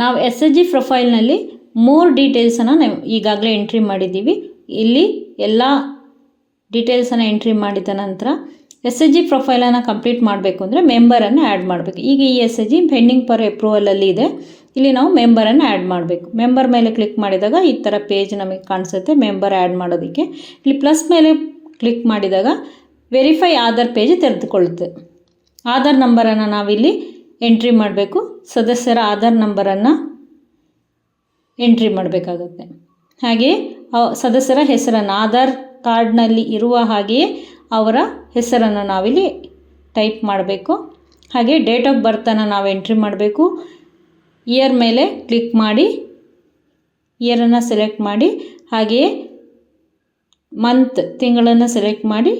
ನಾವು S H G ಪ್ರೊಫೈಲ್ನಲ್ಲಿ more ಡೀಟೇಲ್ಸನ್ನು ನಾವು ಈಗಾಗಲೇ ಎಂಟ್ರಿ ಮಾಡಿದ್ದೀವಿ. ಇಲ್ಲಿ ಎಲ್ಲ ಡೀಟೇಲ್ಸನ್ನು ಎಂಟ್ರಿ ಮಾಡಿದ ನಂತರ ಎಸ್ ಎಚ್ ಜಿ ಪ್ರೊಫೈಲನ್ನು ಕಂಪ್ಲೀಟ್ ಮಾಡಬೇಕು ಅಂದರೆ ಮೆಂಬರನ್ನು ಆ್ಯಡ್ ಮಾಡಬೇಕು. ಈಗ ಈ S H G pending for ಅಪ್ರೂವಲಲ್ಲಿ ಇದೆ. ಇಲ್ಲಿ ನಾವು ಮೆಂಬರನ್ನು ಆ್ಯಡ್ ಮಾಡಬೇಕು. ಮೆಂಬರ್ ಮೇಲೆ ಕ್ಲಿಕ್ ಮಾಡಿದಾಗ ಈ ಥರ ಪೇಜ್ ನಮಗೆ ಕಾಣಿಸುತ್ತೆ. ಮೆಂಬರ್ ಆ್ಯಡ್ ಮಾಡೋದಕ್ಕೆ. ಇಲ್ಲಿ ಪ್ಲಸ್ ಮೇಲೆ ಕ್ಲಿಕ್ ಮಾಡಿದಾಗ ವೆರಿಫೈ ಆಧಾರ್ ಪೇಜ್ ತೆರೆದುಕೊಳ್ಳುತ್ತೆ. ಆಧಾರ್ ನಂಬರನ್ನು ನಾವಿಲ್ಲಿ ಎಂಟ್ರಿ ಮಾಡಬೇಕು. ಸದಸ್ಯರ ಆಧಾರ್ ನಂಬರನ್ನು ಎಂಟ್ರಿ ಮಾಡಬೇಕಾಗುತ್ತೆ. ಹಾಗೆಯೇ ಸದಸ್ಯರ ಹೆಸರನ್ನು, ಆಧಾರ್ ಕಾರ್ಡ್ನಲ್ಲಿ ಇರುವ ಹಾಗೆಯೇ ಅವರ ಹೆಸರನ್ನು ನಾವಿಲ್ಲಿ ಟೈಪ್ ಮಾಡಬೇಕು. ಹಾಗೆ ಡೇಟ್ ಆಫ್ ಬರ್ತನ್ನು ನಾವು ಎಂಟ್ರಿ ಮಾಡಬೇಕು. ಇಯರ್ ಮೇಲೆ ಕ್ಲಿಕ್ ಮಾಡಿ ಇಯರನ್ನು ಸೆಲೆಕ್ಟ್ ಮಾಡಿ ಹಾಗೆಯೇ ಮಂತ್ ತಿಂಗಳನ್ನು ಸೆಲೆಕ್ಟ್ ಮಾಡಿ,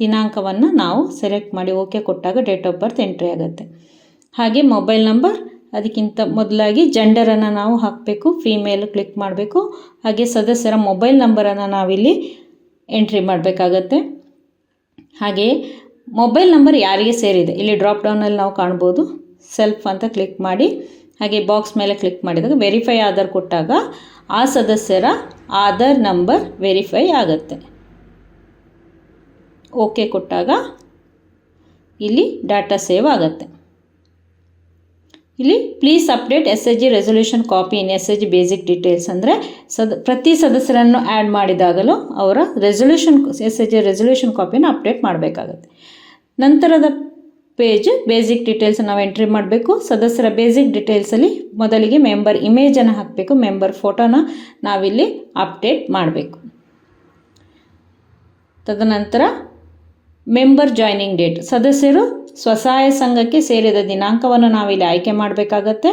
ದಿನಾಂಕವನ್ನು ನಾವು ಸೆಲೆಕ್ಟ್ ಮಾಡಿ ಓಕೆ ಕೊಟ್ಟಾಗ ಡೇಟ್ ಆಫ್ ಬರ್ತ್ ಎಂಟ್ರಿ ಆಗುತ್ತೆ. ಹಾಗೆ ಮೊಬೈಲ್ ನಂಬರ್, ಅದಕ್ಕಿಂತ ಮೊದಲಾಗಿ ಜೆಂಡರನ್ನು ನಾವು ಹಾಕಬೇಕು, ಫೀಮೇಲ್ ಕ್ಲಿಕ್ ಮಾಡಬೇಕು. ಹಾಗೆ ಸದಸ್ಯರ ಮೊಬೈಲ್ ನಂಬರನ್ನು ನಾವಿಲ್ಲಿ ಎಂಟ್ರಿ ಮಾಡಬೇಕಾಗತ್ತೆ. ಹಾಗೆ ಮೊಬೈಲ್ ನಂಬರ್ ಯಾರಿಗೆ ಸೇರಿದೆ? ಇಲ್ಲಿ ಡ್ರಾಪ್ ಡೌನಲ್ಲಿ ನಾವು ಕಾಣ್ಬೋದು. ಸೆಲ್ಫ್ ಅಂತ ಕ್ಲಿಕ್ ಮಾಡಿ, ಹಾಗೆ ಬಾಕ್ಸ್ ಮೇಲೆ ಕ್ಲಿಕ್ ಮಾಡಿದಾಗ ವೆರಿಫೈ ಆಧಾರ್ ಕೊಟ್ಟಾಗ ಆ ಸದಸ್ಯರ ಆಧಾರ್ ನಂಬರ್ ವೆರಿಫೈ ಆಗುತ್ತೆ. ಓಕೆ ಕೊಟ್ಟಾಗ ಇಲ್ಲಿ ಡಾಟಾ ಸೇವ್ ಆಗುತ್ತೆ. ಇಲ್ಲಿ please update S H G resolution copy in S H G basic details ಅಂದರೆ ಸದ, ಪ್ರತಿ ಸದಸ್ಯರನ್ನು ಆ್ಯಡ್ ಮಾಡಿದಾಗಲೂ ಅವರ resolution S H G resolution ಕಾಪಿನ update ಮಾಡಬೇಕಾಗುತ್ತೆ. ನಂತರದ ಪೇಜ್ ಬೇಸಿಕ್ ಡೀಟೇಲ್ಸ್ ನಾವು ಎಂಟ್ರಿ ಮಾಡಬೇಕು. ಸದಸ್ಯರ ಬೇಸಿಕ್ ಡೀಟೇಲ್ಸಲ್ಲಿ ಮೊದಲಿಗೆ ಮೆಂಬರ್ ಇಮೇಜನ್ನು ಹಾಕಬೇಕು. ಮೆಂಬರ್ ಫೋಟೋನ ನಾವಿಲ್ಲಿ ಅಪ್ಡೇಟ್ ಮಾಡಬೇಕು. ತದನಂತರ ಮೆಂಬರ್ ಜಾಯ್ನಿಂಗ್ ಡೇಟ್ ಸದಸ್ಯರು ಸ್ವಸಹಾಯ ಸಂಘಕ್ಕೆ ಸೇರಿದ ದಿನಾಂಕವನ್ನು ನಾವಿಲ್ಲಿ ಆಯ್ಕೆ ಮಾಡಬೇಕಾಗತ್ತೆ.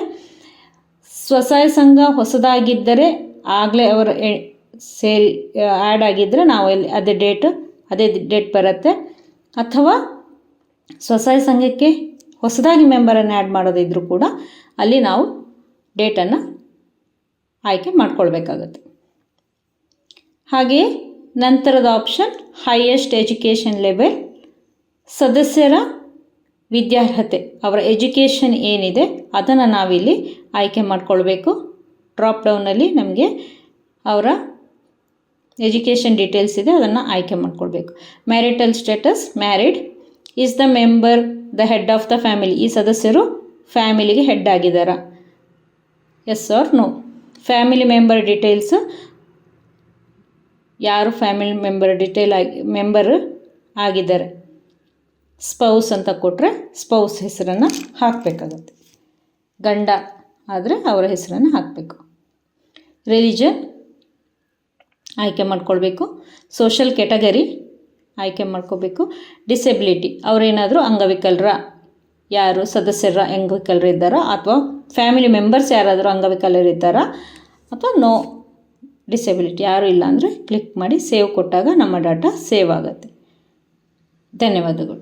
ಸ್ವಸಹಾಯ ಸಂಘ ಹೊಸದಾಗಿದ್ದರೆ ಆಗಲೇ ಅವರು ಸೇರಿ ಆ್ಯಡ್ ಆಗಿದ್ದರೆ ನಾವು ಇಲ್ಲಿ ಅದೇ ಡೇಟ್ ಅದೇ ಡೇಟ್ ಬರುತ್ತೆ. ಅಥವಾ ಸ್ವಸಹಾಯ ಸಂಘಕ್ಕೆ ಹೊಸದಾಗಿ ಮೆಂಬರನ್ನು ಆ್ಯಡ್ ಮಾಡೋದಿದ್ರೂ ಕೂಡ ಅಲ್ಲಿ ನಾವು ಡೇಟನ್ನು ಆಯ್ಕೆ ಮಾಡ್ಕೊಳ್ಬೇಕಾಗತ್ತೆ. ಹಾಗೆಯೇ ನಂತರದ ಆಪ್ಷನ್ ಹೈಯೆಸ್ಟ್ ಎಜುಕೇಷನ್ ಲೆವೆಲ್, ಸದಸ್ಯರ ವಿದ್ಯಾರ್ಹತೆ, ಅವರ ಎಜುಕೇಷನ್ ಏನಿದೆ ಅದನ್ನು ನಾವಿಲ್ಲಿ ಆಯ್ಕೆ ಮಾಡಿಕೊಳ್ಬೇಕು. ಡ್ರಾಪ್ ಡೌನಲ್ಲಿ ನಮಗೆ ಅವರ ಎಜುಕೇಷನ್ ಡೀಟೇಲ್ಸ್ ಇದೆ ಅದನ್ನು ಆಯ್ಕೆ ಮಾಡಿಕೊಳ್ಬೇಕು. Marital status married is the member the head of the family ಈ ಸದಸ್ಯರು ಫ್ಯಾಮಿಲಿಗೆ head ಆಗಿದ್ದಾರಾ? Yes or no family member details ಯಾರು ಫ್ಯಾಮಿಲಿ ಮೆಂಬರ್ ಡಿಟೇಲ್ ಆಗಿ ಮೆಂಬರ್ ಆಗಿದ್ದಾರೆ? ಸ್ಪೌಸ್ ಅಂತ ಕೊಟ್ಟರೆ ಸ್ಪೌಸ್ ಹೆಸರನ್ನು ಹಾಕಬೇಕಾಗತ್ತೆ. ಗಂಡ ಆದರೆ ಅವರ ಹೆಸರನ್ನು ಹಾಕಬೇಕು. ರಿಲಿಜನ್ ಆಯ್ಕೆ ಮಾಡ್ಕೊಳ್ಬೇಕು. ಸೋಷಲ್ ಕೆಟಗರಿ ಆಯ್ಕೆ ಮಾಡ್ಕೋಬೇಕು ಡಿಸೆಬಿಲಿಟಿ ಅವರೇನಾದರೂ ಅಂಗವಿಕಲರ, ಯಾರು ಸದಸ್ಯರ ಅಂಗವಿಕಲರಿದ್ದಾರಾ ಅಥವಾ ಫ್ಯಾಮಿಲಿ ಮೆಂಬರ್ಸ್ ಯಾರಾದರೂ ಅಂಗವಿಕಲರಿದ್ದಾರಾ ಅಥವಾ ನೋ ಡಿಸೆಬಿಲಿಟಿ ಯಾರು ಇಲ್ಲ ಅಂದರೆ ಕ್ಲಿಕ್ ಮಾಡಿ ಸೇವ್ ಕೊಟ್ಟಾಗ ನಮ್ಮ ಡಾಟಾ ಸೇವ್ ಆಗುತ್ತೆ. ಧನ್ಯವಾದಗಳು.